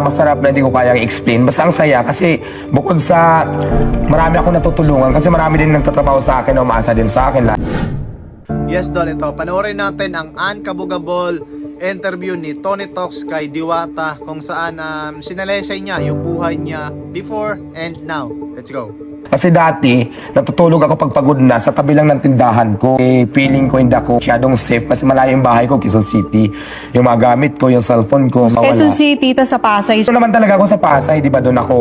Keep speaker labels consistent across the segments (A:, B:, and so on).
A: Masarap na hindi ko kayang explain. Basta ang saya kasi bukod sa marami ako natutulungan kasi marami din nagtatrabaho sa akin na umaasa din sa akin.
B: Yes, Dol, ito. Panoorin natin ang unkabugable interview ni Tony Talks kay Diwata kung saan um, sinalesay niya yung buhay niya before and now. Let's go.
A: Kasi dati, natutulog ako pag pagod na sa tabi lang ng tindahan ko. Eh, feeling ko hindi ako masyadong safe kasi malayo yung bahay ko, Quezon City. Yung mga gamit ko, yung cellphone ko, mawala.
C: Quezon City, tas sa Pasay.
A: Ito naman talaga ako sa Pasay, di ba doon ako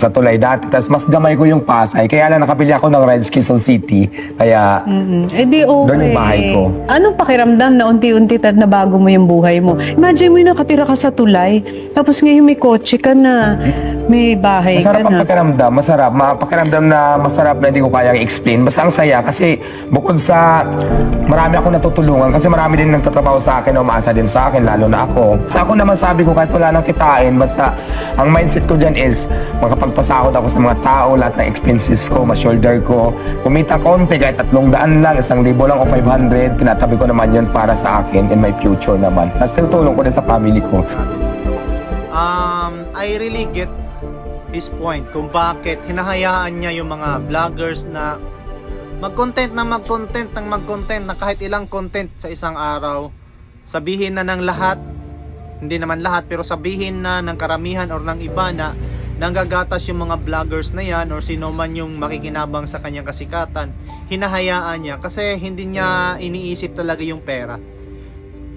A: sa tulay dati. Tapos mas gamay ko yung Pasay. Kaya lang nakabili ako ng Reds Quezon City. Kaya
C: Mm, eh di okay.
A: Doon yung bahay ko.
C: Anong pakiramdam na unti-unti tad na bago mo yung buhay mo? Imagine mo yung nakatira ka sa tulay, tapos ngayon may kotse ka na, may bahay
A: masarap
C: ka
A: ang
C: na.
A: pakiramdam. Masarap. Mapakiramdam na masarap na hindi ko kayang explain. Basta ang saya kasi bukod sa marami ako natutulungan kasi marami din nagtatrabaho sa akin na umaasa din sa akin, lalo na ako. Sa ako naman sabi ko kahit wala nang kitain, basta ang mindset ko dyan is makapagpasahod ako sa mga tao, lahat ng expenses ko, ma-shoulder ko. Kumita konti, kahit tatlong daan lang, isang libo lang o 500, tinatabi ko naman yun para sa akin and my future naman. Tapos tinutulong ko din sa family ko.
B: Um, I really get his point kung bakit hinahayaan niya yung mga vloggers na mag-content na mag-content ng mag-content na kahit ilang content sa isang araw sabihin na ng lahat hindi naman lahat pero sabihin na ng karamihan or ng iba na nanggagatas yung mga vloggers na yan or sino man yung makikinabang sa kanyang kasikatan hinahayaan niya kasi hindi niya iniisip talaga yung pera.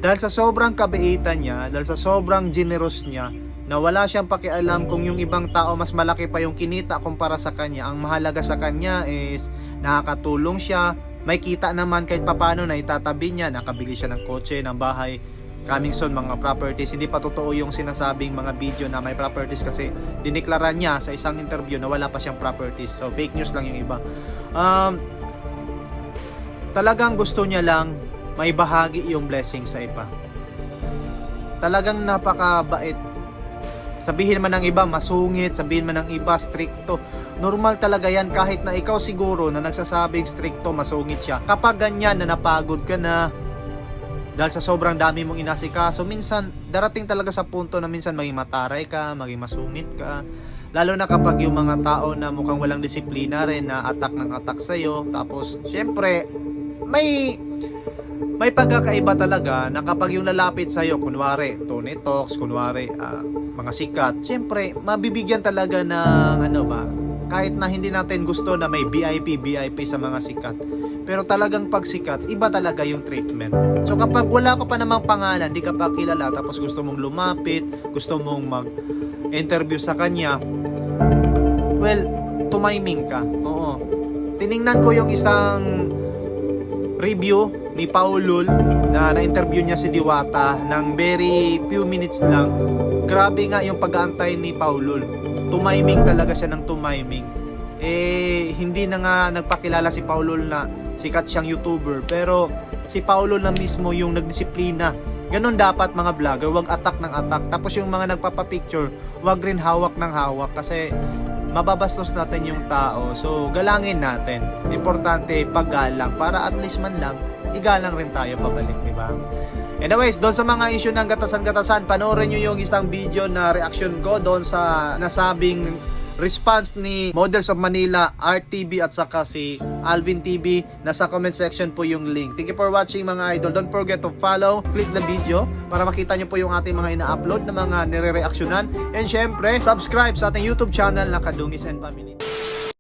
B: Dahil sa sobrang kabaitan niya, dahil sa sobrang generous niya, na wala siyang pakialam kung yung ibang tao mas malaki pa yung kinita kumpara sa kanya. Ang mahalaga sa kanya is nakakatulong siya, may kita naman kahit papano na itatabi niya, nakabili siya ng kotse, ng bahay, coming soon mga properties. Hindi pa totoo yung sinasabing mga video na may properties kasi diniklara niya sa isang interview na wala pa siyang properties. So fake news lang yung iba. Um, talagang gusto niya lang may bahagi yung blessing sa iba. Talagang napakabait. Sabihin man ng iba masungit, sabihin man ng iba stricto. Normal talaga yan kahit na ikaw siguro na nagsasabing stricto, masungit siya. Kapag ganyan na napagod ka na, dahil sa sobrang dami mong inasikaso, minsan darating talaga sa punto na minsan maging mataray ka, maging masungit ka. Lalo na kapag yung mga tao na mukhang walang disiplina rin na attack ng attack sa'yo. Tapos, syempre, may may pagkakaiba talaga na kapag yung lalapit sa iyo, kunwari Tony Talks, kunwari ah, mga sikat, syempre mabibigyan talaga ng ano ba, kahit na hindi natin gusto na may VIP, VIP sa mga sikat. Pero talagang pag sikat, iba talaga yung treatment. So kapag wala ka pa namang pangalan, di ka pa kilala, tapos gusto mong lumapit, gusto mong mag-interview sa kanya, well, tumiming ka. Oo. Tiningnan ko yung isang review ni Paulul na na-interview niya si Diwata ng very few minutes lang. Grabe nga yung pag-aantay ni Paulul. Tumiming talaga siya ng tumiming. Eh, hindi na nga nagpakilala si Paulul na sikat siyang YouTuber. Pero si Paulul na mismo yung nagdisiplina. Ganon dapat mga vlogger, wag attack ng attack. Tapos yung mga nagpapapicture, wag rin hawak ng hawak kasi mababastos natin yung tao. So, galangin natin. Importante paggalang para at least man lang igalang rin tayo pabalik, di ba? Anyways, doon sa mga issue ng gatasan-gatasan, panoorin nyo yung isang video na reaction ko doon sa nasabing response ni Models of Manila, RTV at saka si Alvin TV. Nasa comment section po yung link. Thank you for watching mga idol. Don't forget to follow, click the video para makita nyo po yung ating mga ina-upload na mga nire-reactionan. And syempre, subscribe sa ating YouTube channel na Kadungis and Family.